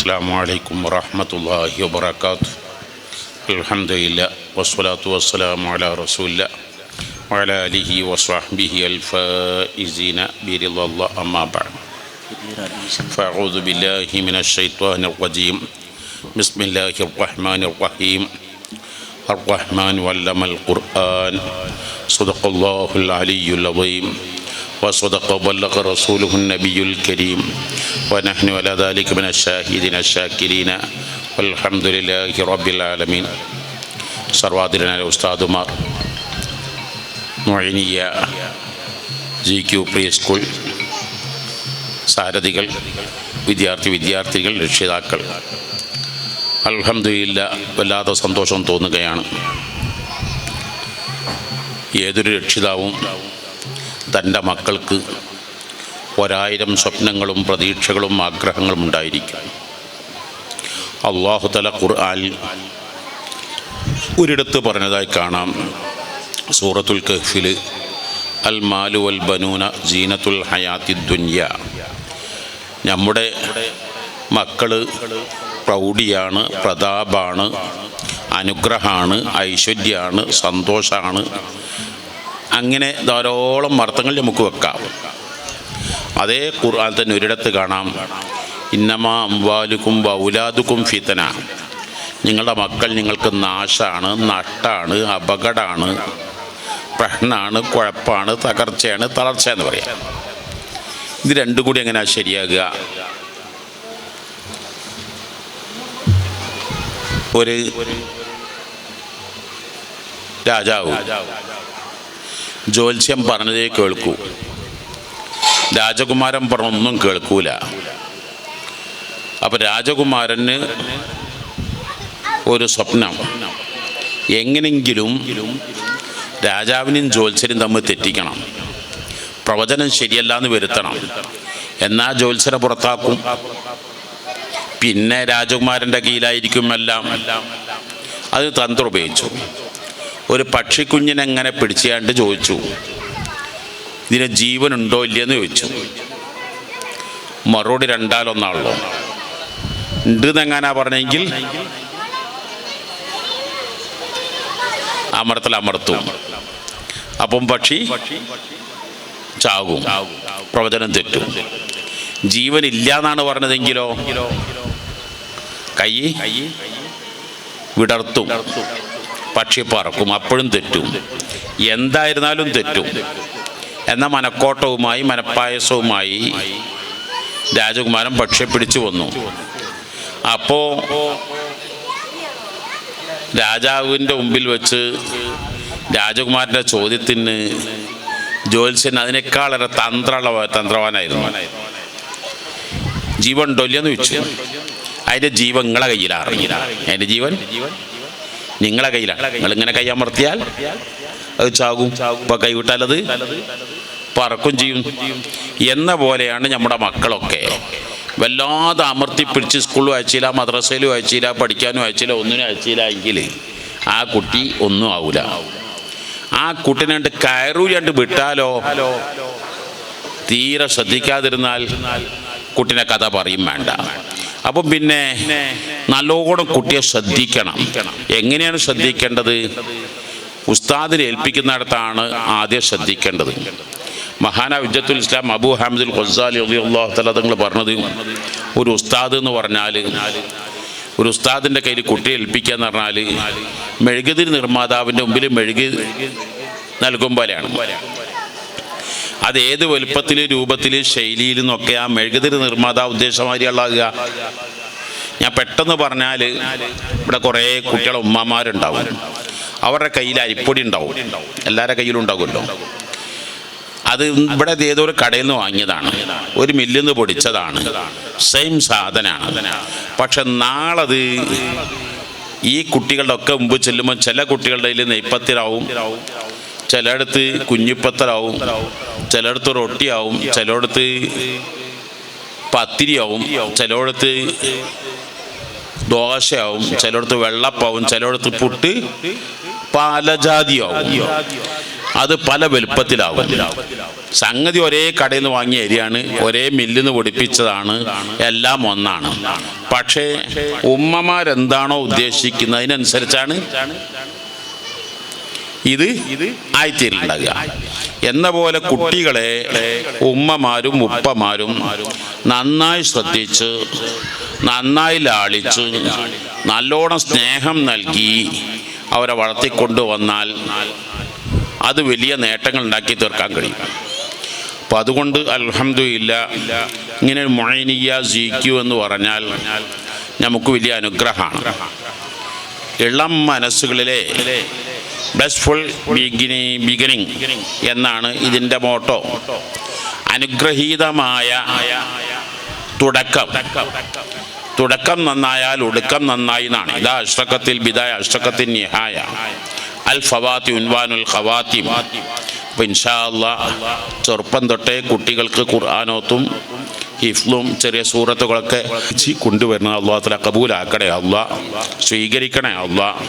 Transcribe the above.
السلام عليكم ورحمة الله وبركاته. الحمد لله والصلاة والسلام على رسول الله وعلى آله وصحبه الفائزين برضا الله. أما بعد فأعوذ بالله من الشيطان الرجيم. بسم الله الرحمن الرحيم. الرحمن علم القرآن. صدق الله العلي العظيم. وصدق وبلغ رسوله النبي الكريم ونحن على ذلك من الشاهدين الشاكرين والحمد لله رب العالمين സർവാതിരനായ ഉസ്താദുമാർ മൊഴിനിയ ജി ക്യു പ്രീ സ്കൂൾ സാരഥികൾ വിദ്യാർത്ഥി വിദ്യാർത്ഥികൾ രക്ഷിതാക്കൾ അൽഹംദുലില്ല വല്ലാത്ത സന്തോഷം തോന്നുകയാണ് ഏതൊരു രക്ഷിതാവും തന്റെ മക്കൾക്ക് ഒരായിരം സ്വപ്നങ്ങളും പ്രതീക്ഷകളും ആഗ്രഹങ്ങളും ഉണ്ടായിരിക്കും അള്ളാഹുതല ഖുർആൻ ഒരിടത്ത് പറഞ്ഞതായി കാണാം. സൂറത്തുൽ കഹ്ഫിൽ അൽ മാലു വൽ ബനൂന ജീനത്തുൽ ഹയാത്തി ദുന്യ. നമ്മുടെ മക്കൾ പ്രൗഢിയാണ് പ്രതാപാണ് അനുഗ്രഹമാണ് ഐശ്വര്യമാണ് സന്തോഷമാണ് അങ്ങനെ ധാരാളം അർത്ഥങ്ങൾ നമുക്ക് വെക്കാം. അതേ ഖുർആൻ തന്നെ ഒരിടത്ത് കാണാം. ഇന്നമാ അംവാലുക്കും വൗലാദുക്കും ഫിത്തന നിങ്ങളുടെ മക്കൾ നിങ്ങൾക്ക് നാശാണ് നട്ടാണ് അപകടമാണ് പ്രശ്നമാണ് കുഴപ്പമാണ് തകർച്ചയാണ് തളർച്ച എന്ന് പറയാം. ഇത് രണ്ടും കൂടി എങ്ങനെ ശരിയാകുക? ഒരു രാജാവ്. ജ്യോത്സ്യം പറഞ്ഞതേ കേൾക്കൂ. രാജകുമാരൻ പറഞ്ഞൊന്നും കേൾക്കൂല. അപ്പം രാജകുമാരന് ഒരു സ്വപ്നം. എങ്ങനെങ്കിലും രാജാവിനും ജ്യോത്സ്യനും തമ്മിൽ തെറ്റിക്കണം. പ്രവചനം ശരിയല്ല എന്ന് വരുത്തണം. എന്നാ ജ്യോത്സ്യനെ പുറത്താക്കും. പിന്നെ രാജകുമാരന്റെ കീഴിലായിരിക്കും എല്ലാം. അത് തന്ത്രം ഉപയോഗിച്ചു. ഒരു പക്ഷിക്കുഞ്ഞിനെങ്ങനെ പിടിച്ചാണ്ട് ചോദിച്ചു ഇതിന് ജീവനുണ്ടോ ഇല്ലയെന്ന് ചോദിച്ചു. മറുപടി രണ്ടാലൊന്നാളോ ഉണ്ട് എന്നെങ്ങാനാ പറഞ്ഞെങ്കിൽ അമർത്തൽ അമർത്തു. അപ്പം പക്ഷി ചാകും. പ്രവചനം തെറ്റും. ഇല്ല എന്നാണ് പറഞ്ഞതെങ്കിലോ? കൈ വിടർത്തും. പക്ഷി പറക്കും അപ്പോഴും തെറ്റും. എന്തായിരുന്നാലും തെറ്റും. എന്ന മനക്കോട്ടവുമായി മനപ്പായസവുമായി രാജകുമാരൻ പക്ഷെ പിടിച്ചു വന്നു അപ്പോൾ രാജാവിന്റെ മുമ്പിൽ വെച്ച് രാജകുമാരന്റെ ചോദ്യത്തിന് ജ്യോത്സ്യൻ അതിനേക്കാളേറെ തന്ത്രമുള്ള തന്ത്രവാനായിരുന്നു. ജീവൻ ഉണ്ടോ വെച്ചു അതിന്റെ ജീവൻ നിങ്ങളെ കയ്യിലാണ്. അതിന്റെ ജീവൻ? നിങ്ങളെ കയ്യിലാണ് നിങ്ങൾ ഇങ്ങനെ കൈ അമർത്തിയാൽ അത് ചാകും. ഇപ്പൊ കൈവിട്ടാൽ അത് പറക്കും ചെയ്യും. എന്ന പോലെയാണ് നമ്മുടെ മക്കളൊക്കെ. വല്ലാതെ അമർത്തിപ്പിടിച്ച് സ്കൂളിൽ അയച്ചില്ല മദ്രസയിലും അയച്ചില്ല പഠിക്കാനും അയച്ചില്ല ഒന്നിനും അയച്ചില്ല എങ്കിൽ ആ കുട്ടി ഒന്നും ആവൂല. ആ കുട്ടിനെ കണ്ട് കയറൂലാണ്ട് വിട്ടാലോ? തീരെ ശ്രദ്ധിക്കാതിരുന്നാൽ കുട്ടിനെ കഥ പറയും വേണ്ട. അപ്പം പിന്നെ നല്ലോണം കുട്ടിയെ ശ്രദ്ധിക്കണം. എങ്ങനെയാണ് ശ്രദ്ധിക്കേണ്ടത്? ഉസ്താദിനെ ഏൽപ്പിക്കുന്നിടത്താണ് ആദ്യം ശ്രദ്ധിക്കേണ്ടത്. മഹാന വിജത്തുൽ ഇസ്ലാം അബു ഹാമിദുൽ ഖസാലി അള്ളാഹു തല തങ്ങൾ പറഞ്ഞത് ഒരു ഉസ്താദ് എന്ന് പറഞ്ഞാൽ ഒരു ഉസ്താദിന്റെ കയ്യിൽ കുട്ടിയെ ഏൽപ്പിക്കുക എന്ന് പറഞ്ഞാൽ മെഴുകുതിരി നിർമ്മാതാവിന്റെ മുമ്പിൽ മെഴുകി നൽകും പോലെയാണ്. അത് ഏത് വലുപ്പത്തിൽ രൂപത്തിൽ ശൈലിയിൽ നിന്നൊക്കെ ആ മെഴുകുതിരി നിർമ്മാതാവ് ഉദ്ദേശമാരികളാകുക ഞാൻ പെട്ടെന്ന് പറഞ്ഞാൽ ഇവിടെ കുറേ കുട്ടികളെ ഉമ്മമാരുണ്ടാവും. അവരുടെ കയ്യിൽ അരിപ്പൊടി ഉണ്ടാവും. എല്ലാവരുടെ കയ്യിലും ഉണ്ടാവുമല്ലോ. അത് ഇവിടെ ഏതോ ഒരു കടയിൽ നിന്ന് വാങ്ങിയതാണ്. ഒരു മില്ലിൽ നിന്ന് പൊടിച്ചതാണ്. സെയിം സാധനമാണ് പക്ഷെ നാളത് ഈ കുട്ടികളുടെ ഒക്കെ മുമ്പ് ചെല്ലുമ്പോൾ ചില കുട്ടികളുടെ കയ്യിൽ നെയ്പ്പത്തിലാവും ചിലയിടത്ത് കുഞ്ഞിപ്പത്തലാവും. ചിലയിടത്ത് റൊട്ടിയാവും. ചിലയിടത്ത് പത്തിരിയാവും. ചിലയിടത്ത് ദോശയാവും ചിലയിടത്ത് വെള്ളപ്പാവും ചിലയിടത്ത് പുട്ട് പാലജാതിയാവും. അത് പല വലുപ്പത്തിലാവും. സംഗതി ഒരേ കടയിൽ നിന്ന് വാങ്ങിയ അരിയാണ് ഒരേ മില്ലിൽ നിന്ന് പൊടിപ്പിച്ചതാണ് എല്ലാം ഒന്നാണ്. പക്ഷേ ഉമ്മമാരെന്താണോ ഉദ്ദേശിക്കുന്നത് അതിനനുസരിച്ചാണ് ഇത് ആയിത്തീരുണ്ടാകുക എന്ന പോലെ കുട്ടികളെ ഉമ്മമാരും ഉപ്പമാരും നന്നായി ശ്രദ്ധിച്ച് നന്നായി ലാളിച്ചു. നല്ലോണം സ്നേഹം നൽകി. അവരെ വളർത്തിക്കൊണ്ടുവന്നാൽ അത് വലിയ നേട്ടങ്ങൾ ഉണ്ടാക്കി തീർക്കാൻ കഴിയും. അപ്പം അതുകൊണ്ട് അലഹമില്ല ഇങ്ങനെ മൊഴനിയ ജീക്യു എന്ന് പറഞ്ഞാൽ നമുക്ക് വലിയ അനുഗ്രഹമാണ്. ഇളം മനസ്സുകളിലെ ബ്ലസ്ഫുൾ ബിഗിനി ബിഗിനിങ് എന്നാണ് ഇതിന്റെ മോട്ടോ. അനുഗ്രഹീതമായ തുടക്കം. തുടക്കം നന്നായാൽ ഒടുക്കം നന്നായി എന്നാണ്. ഇതാ അഷ്ടക്കത്തിൽ ബിദായ അഷ്ടക്കത്തിൽ നിഹായ. അൽ ഫവാത്തി ഉൻവാനുൽ ഖവാത്തി. അപ്പം ഇൻഷാ ചെറുപ്പം തൊട്ടേ കുട്ടികൾക്ക് ഖുർആാനോത്തും ഹിഫ്ലും ചെറിയ സൂറത്തുകളൊക്കെ കൊണ്ടുവരണം അള്ളാഹത്തിലെ കബൂലാക്കണേ അള്ളാഹ്. സ്വീകരിക്കണേ അള്ളാഹ്.